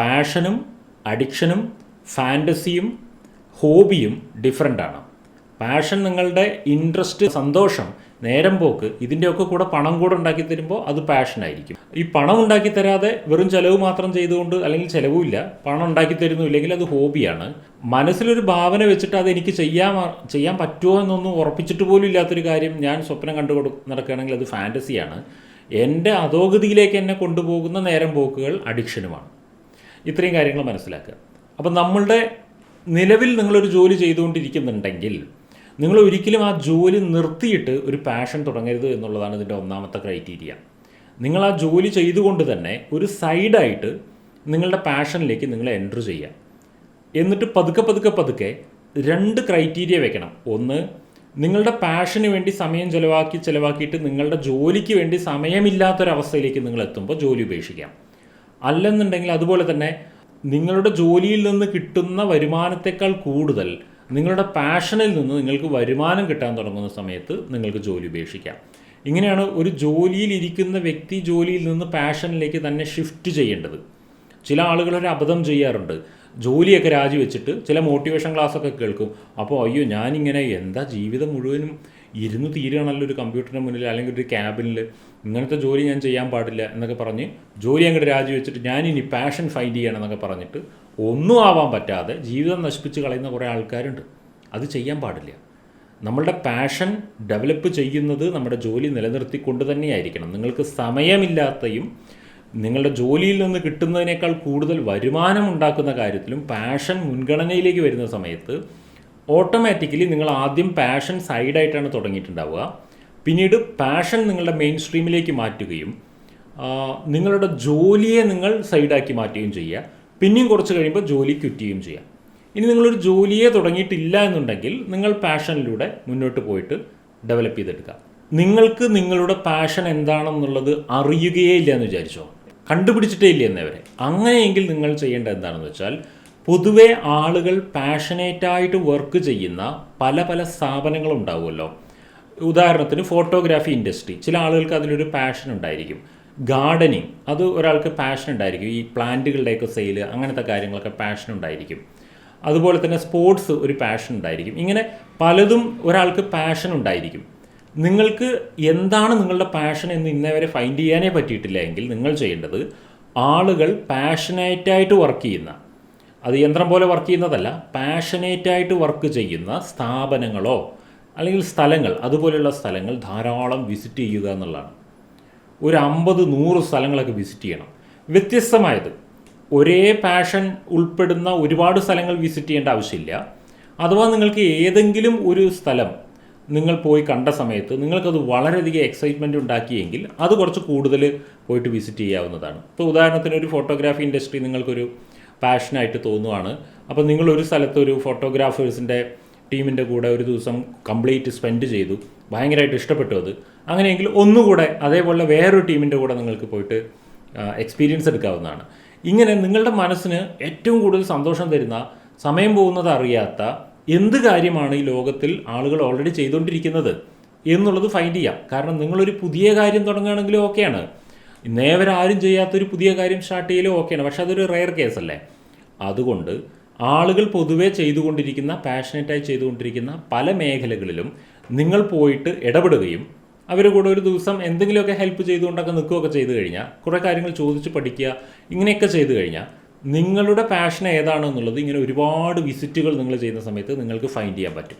പാഷനും അഡിക്ഷനും ഫാന്റസിയും ഹോബിയും ഡിഫറെന്റ് ആണ്. പാഷൻ നിങ്ങളുടെ ഇൻട്രസ്റ്റ് സന്തോഷം നേരം പോക്ക് ഇതിന്റെയൊക്കെ കൂടെ പണം കൂടെ ഉണ്ടാക്കി തരുമ്പോൾ അത് പാഷനായിരിക്കും ഈ പണം ഉണ്ടാക്കി തരാതെ വെറും ചിലവ് മാത്രം ചെയ്തുകൊണ്ട് അല്ലെങ്കിൽ ചിലവുമില്ല പണം ഉണ്ടാക്കി തരുന്നു ഇല്ലെങ്കിൽ അത് ഹോബിയാണ് മനസ്സിലൊരു ഭാവന വെച്ചിട്ട് അത് എനിക്ക് ചെയ്യാൻ ചെയ്യാൻ പറ്റുമോ എന്നൊന്നും ഉറപ്പിച്ചിട്ട് പോലും ഇല്ലാത്തൊരു കാര്യം ഞാൻ സ്വപ്നം കണ്ടു കൊടു നടക്കുകയാണെങ്കിൽ അത് ഫാന്റസിയാണ് എന്റെ അധോഗതിയിലേക്ക് എന്നെ കൊണ്ടുപോകുന്ന നേരം പോക്കുകൾ അഡിക്ഷനുമാണ്. ഇത്രയും കാര്യങ്ങൾ മനസ്സിലാക്കുക. അപ്പം നമ്മളുടെ നിലവിൽ നിങ്ങളൊരു ജോലി ചെയ്തുകൊണ്ടിരിക്കുന്നുണ്ടെങ്കിൽ നിങ്ങൾ ഒരിക്കലും ആ ജോലി നിർത്തിയിട്ട് ഒരു പാഷൻ തുടങ്ങരുത് എന്നുള്ളതാണ് ഇതിന്റെ ഒന്നാമത്തെ ക്രൈറ്റീരിയ നിങ്ങൾ ആ ജോലി ചെയ്തുകൊണ്ട് തന്നെ ഒരു സൈഡായിട്ട് നിങ്ങളുടെ പാഷനിലേക്ക് നിങ്ങൾ എന്റർ ചെയ്യുക. എന്നിട്ട് പതുക്കെ പതുക്കെ പതുക്കെ രണ്ട് ക്രൈറ്റീരിയ വെക്കണം. ഒന്ന് നിങ്ങളുടെ പാഷന് വേണ്ടി സമയം ചിലവാക്കി ചിലവാക്കിയിട്ട് നിങ്ങളുടെ ജോലിക്ക് വേണ്ടി സമയമില്ലാത്തൊരവസ്ഥയിലേക്ക് നിങ്ങൾ എത്തുമ്പോൾ ജോലി ഉപേക്ഷിക്കാം. അല്ലെന്നുണ്ടെങ്കിൽ അതുപോലെ തന്നെ നിങ്ങളുടെ ജോലിയിൽ നിന്ന് കിട്ടുന്ന വരുമാനത്തെക്കാൾ കൂടുതൽ നിങ്ങളുടെ പാഷനിൽ നിന്ന് നിങ്ങൾക്ക് വരുമാനം കിട്ടാൻ തുടങ്ങുന്ന സമയത്ത് നിങ്ങൾക്ക് ജോലി ഉപേക്ഷിക്കാം. ഇങ്ങനെയാണ് ഒരു ജോലിയിൽ ഇരിക്കുന്ന വ്യക്തി ജോലിയിൽ നിന്ന് പാഷനിലേക്ക് തന്നെ ഷിഫ്റ്റ് ചെയ്യേണ്ടത്. ചില ആളുകൾ ഒരു അബദ്ധം ചെയ്യാറുണ്ട്. ജോലിയൊക്കെ രാജിവെച്ചിട്ട് ചില മോട്ടിവേഷൻ ക്ലാസ്സൊക്കെ കേൾക്കും. അപ്പോൾ അയ്യോ ഞാനിങ്ങനെ എന്താ ജീവിതം മുഴുവനും ഇരുന്ന് തീരുകയാണല്ലോ ഒരു കമ്പ്യൂട്ടറിന് മുന്നിൽ അല്ലെങ്കിൽ ഒരു ക്യാബിനിൽ. ഇങ്ങനത്തെ ജോലി ഞാൻ ചെയ്യാൻ പാടില്ല എന്നൊക്കെ പറഞ്ഞ് ജോലി അങ്ങോട്ട് രാജിവെച്ചിട്ട് ഞാനിനി പാഷൻ ഫൈൻഡ് ചെയ്യണം എന്നൊക്കെ പറഞ്ഞിട്ട് ഒന്നും ആവാൻ പറ്റാതെ ജീവിതം നശിപ്പിച്ച് കളയുന്ന കുറേ ആൾക്കാരുണ്ട്. അത് ചെയ്യാൻ പാടില്ല. നമ്മളുടെ പാഷൻ ഡെവലപ്പ് ചെയ്യുന്നത് നമ്മുടെ ജോലി നിലനിർത്തിക്കൊണ്ട് തന്നെയായിരിക്കണം. നിങ്ങൾക്ക് സമയമില്ലാത്തയും നിങ്ങളുടെ ജോലിയിൽ നിന്ന് കിട്ടുന്നതിനേക്കാൾ കൂടുതൽ വരുമാനം ഉണ്ടാക്കുന്ന കാര്യത്തിലും പാഷൻ മുൻഗണനയിലേക്ക് വരുന്ന സമയത്ത് ഓട്ടോമാറ്റിക്കലി നിങ്ങൾ ആദ്യം പാഷൻ സൈഡായിട്ടാണ് തുടങ്ങിയിട്ടുണ്ടാവുക. പിന്നീട് പാഷൻ നിങ്ങളുടെ മെയിൻ സ്ട്രീമിലേക്ക് മാറ്റുകയും നിങ്ങളുടെ ജോലിയെ നിങ്ങൾ സൈഡാക്കി മാറ്റുകയും ചെയ്യുക. പിന്നെയും കുറച്ച് കഴിയുമ്പോൾ ജോലി ക്വിറ്റ് ചെയ്യുകയും ചെയ്യാം ഇനി നിങ്ങളൊരു ജോലിയെ തുടങ്ങിയിട്ടില്ല എന്നുണ്ടെങ്കിൽ നിങ്ങൾ പാഷനിലൂടെ മുന്നോട്ട് പോയിട്ട് ഡെവലപ്പ് ചെയ്തെടുക്കുക. നിങ്ങൾക്ക് നിങ്ങളുടെ പാഷൻ എന്താണെന്നുള്ളത് അറിയുകയേ ഇല്ല എന്ന് വിചാരിച്ചോ? കണ്ടുപിടിച്ചിട്ടേ ഇല്ല എന്നവരെ അങ്ങനെയെങ്കിൽ നിങ്ങൾ ചെയ്യേണ്ടത് എന്താണെന്ന് വെച്ചാൽ പൊതുവെ ആളുകൾ പാഷനേറ്റായിട്ട് വർക്ക് ചെയ്യുന്ന പല പല സ്ഥാപനങ്ങളുണ്ടാവുമല്ലോ. ഉദാഹരണത്തിന് ഫോട്ടോഗ്രാഫി ഇൻഡസ്ട്രി ചില ആളുകൾക്ക് അതിലൊരു പാഷൻ ഉണ്ടായിരിക്കും. ഗാർഡനിങ് അത് ഒരാൾക്ക് പാഷൻ ഉണ്ടായിരിക്കും. ഈ പ്ലാന്റുകളുടെയൊക്കെ സെയിൽ അങ്ങനത്തെ കാര്യങ്ങളൊക്കെ പാഷൻ ഉണ്ടായിരിക്കും. അതുപോലെ തന്നെ സ്പോർട്സ് ഒരു പാഷൻ ഉണ്ടായിരിക്കും. ഇങ്ങനെ പലതും ഒരാൾക്ക് പാഷൻ ഉണ്ടായിരിക്കും. നിങ്ങൾക്ക് എന്താണ് നിങ്ങളുടെ പാഷൻ എന്ന് ഇന്നേ വരെ ഫൈൻഡ് ചെയ്യാനേ പറ്റിയിട്ടില്ല എങ്കിൽ നിങ്ങൾ ചെയ്യേണ്ടത് ആളുകൾ പാഷനേറ്റായിട്ട് വർക്ക് ചെയ്യുന്ന അത് യന്ത്രം പോലെ വർക്ക് ചെയ്യുന്നതല്ല പാഷനേറ്റായിട്ട് വർക്ക് ചെയ്യുന്ന സ്ഥാപനങ്ങളോ അല്ലെങ്കിൽ സ്ഥലങ്ങൾ അതുപോലെയുള്ള സ്ഥലങ്ങൾ ധാരാളം വിസിറ്റ് ചെയ്യുക എന്നുള്ളതാണ്. ഒരു അമ്പത് നൂറ് സ്ഥലങ്ങളൊക്കെ വിസിറ്റ് ചെയ്യണം. വ്യത്യസ്തമായത് ഒരേ പാഷൻ ഉൾപ്പെടുന്ന ഒരുപാട് സ്ഥലങ്ങൾ വിസിറ്റ് ചെയ്യേണ്ട ആവശ്യമില്ല. അഥവാ നിങ്ങൾക്ക് ഏതെങ്കിലും ഒരു സ്ഥലം നിങ്ങൾ പോയി കണ്ട സമയത്ത് നിങ്ങൾക്കത് വളരെയധികം എക്സൈറ്റ്മെന്റ് ഉണ്ടാക്കിയെങ്കിൽ അത് കുറച്ച് കൂടുതൽ പോയിട്ട് വിസിറ്റ് ചെയ്യാവുന്നതാണ്. ഇപ്പോൾ ഉദാഹരണത്തിന് ഒരു ഫോട്ടോഗ്രാഫി ഇൻഡസ്ട്രി നിങ്ങൾക്കൊരു പാഷനായിട്ട് തോന്നുവാണ്. അപ്പോൾ നിങ്ങൾ ഒരു സ്ഥലത്ത് ഒരു ഫോട്ടോഗ്രാഫേഴ്സിന്റെ ടീമിന്റെ കൂടെ ഒരു ദിവസം കംപ്ലീറ്റ് സ്പെൻഡ് ചെയ്തു. ഭയങ്കരമായിട്ട് ഇഷ്ടപ്പെട്ടു അത്. അങ്ങനെയെങ്കിൽ ഒന്നുകൂടെ അതേപോലെ വേറൊരു ടീമിന്റെ കൂടെ നിങ്ങൾക്ക് പോയിട്ട് എക്സ്പീരിയൻസ് എടുക്കാവുന്നതാണ്. ഇങ്ങനെ നിങ്ങളുടെ മനസ്സിന് ഏറ്റവും കൂടുതൽ സന്തോഷം തരുന്ന സമയം പോകുന്നത് അറിയാത്ത എന്ത് കാര്യമാണ് ഈ ലോകത്തിൽ ആളുകൾ ഓൾറെഡി ചെയ്തുകൊണ്ടിരിക്കുന്നത് എന്നുള്ളത് ഫൈൻഡ് ചെയ്യാം. കാരണം നിങ്ങളൊരു പുതിയ കാര്യം തുടങ്ങുകയാണെങ്കിലും ഓക്കെയാണ് ഇന്നേവരെ ആരും ചെയ്യാത്തൊരു പുതിയ കാര്യം സ്റ്റാർട്ട് ചെയ്യലും ഓക്കെയാണ് പക്ഷെ അതൊരു റെയർ കേസല്ലേ അതുകൊണ്ട് ആളുകൾ പൊതുവെ ചെയ്തുകൊണ്ടിരിക്കുന്ന പാഷനേറ്റായി ചെയ്തുകൊണ്ടിരിക്കുന്ന പല മേഖലകളിലും നിങ്ങൾ പോയിട്ട് ഇടപെടുകയും അവരുടെ കൂടെ ഒരു ദിവസം എന്തെങ്കിലുമൊക്കെ ഹെൽപ്പ് ചെയ്തുകൊണ്ടൊക്കെ നിൽക്കുകയൊക്കെ ചെയ്തു കഴിഞ്ഞാൽ കുറേ കാര്യങ്ങൾ ചോദിച്ച് പഠിക്കുക ഇങ്ങനെയൊക്കെ ചെയ്തു കഴിഞ്ഞാൽ നിങ്ങളുടെ പാഷൻ ഏതാണെന്നുള്ളത് ഇങ്ങനെ ഒരുപാട് വിസിറ്റുകൾ നിങ്ങൾ ചെയ്യുന്ന സമയത്ത് നിങ്ങൾക്ക് ഫൈൻഡ് ചെയ്യാൻ പറ്റും.